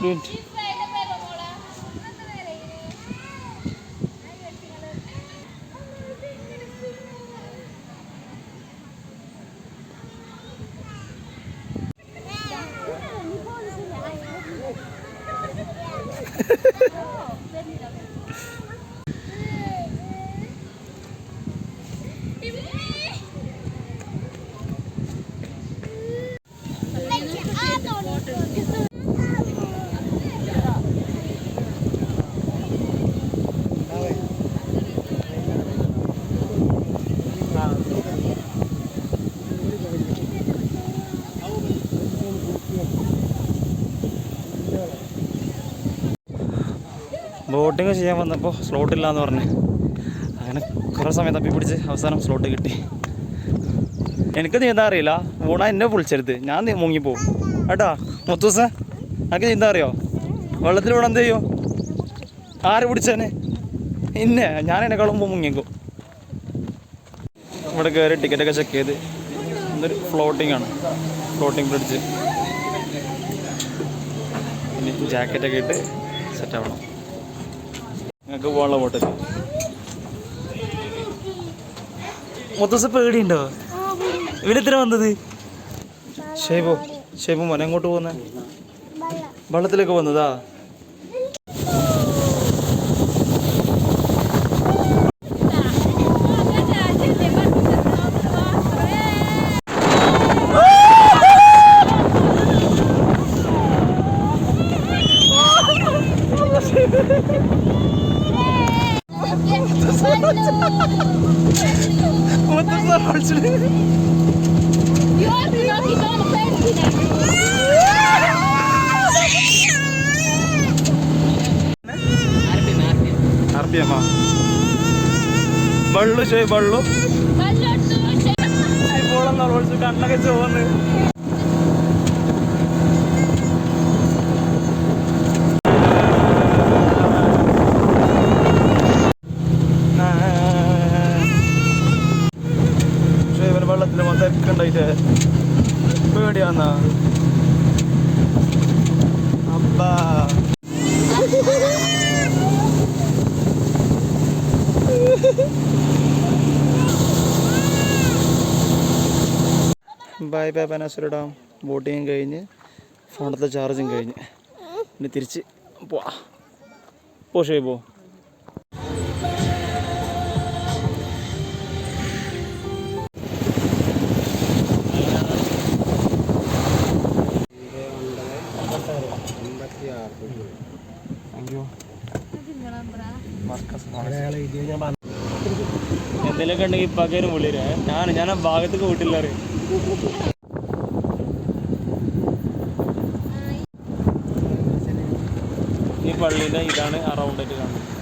Good. Boating ചെയ്യാൻ വന്നപ്പോൾ slot ഇല്ല എന്ന് പറഞ്ഞ്. അങ്ങനെ കുറേ സമയം തപ്പി പിടിച്ച് അവസാനം സ്ലോട്ട് കിട്ടി. എനിക്ക് നീന്താൻ അറിയില്ല. ഊണ എന്നെ വിളിച്ചെടുത്ത് ഞാൻ മുങ്ങിപ്പോവും. കേട്ടാ? മുത്തൂസ അനക്ക് ചിന്ത അറിയോ? വെള്ളത്തിൽ വീണ എന്ത് ചെയ്യോ? ആര് പിടിച്ചേനെ ഇന്നെ ഞാൻ എന്നെക്കാളും മുമ്പ് മുങ്ങിക്കും ഇവിടെ കയറി ടിക്കറ്റൊക്കെ ചെക്ക് ചെയ്ത്. ഇതൊരു ഫ്ലോട്ടിംഗ് ആണ്. ഫ്ലോട്ടിംഗ് ബ്രിഡ്ജ് ഇനി ജാക്കറ്റൊക്കെ ഇട്ട് സെറ്റ് ആവണം. നിങ്ങൾക്ക് പോകാനുള്ള ബോട്ടിൽ മൊത്തം പേടിയുണ്ടോ? ഇവനെത്ര വന്നത്? ഷേബോ ഷേബോ മോനെ എങ്ങോട്ട് പോകുന്നേ? വെള്ളത്തിലേക്ക് വന്നതാ അറബിയമ്മ വെള്ളു ഷേ വെള്ളു. ഇപ്പോഴെന്നാൾ വിളിച്ചു കണ്ണൊക്കെ ചോന്ന് വെള്ളത്തിൽ മൊത്തം ഉണ്ടായിട്ട് പേടിയാന്നാ അബ്ബാ ബൈ പനാസുര ഡാം ബോട്ടിങ് കഴിഞ്ഞ് ഫോണത്തെ ചാർജും കഴിഞ്ഞ്. പിന്നെ തിരിച്ച് പോവാ. പോ ഷേ പോ എന്തെങ്കിലുമൊക്കെ ഉണ്ടെങ്കിൽ ഇപ്പാക്കാരും വിളിരേ ഞാൻ ഞാൻ ആ ഭാഗത്തേക്ക് വീട്ടില്ല അറിയാം ഈ പള്ളിയിലെ ഇതാണ് അറൗണ്ടായിട്ട് റൗണ്ടായിട്ട് കാണുന്നത്.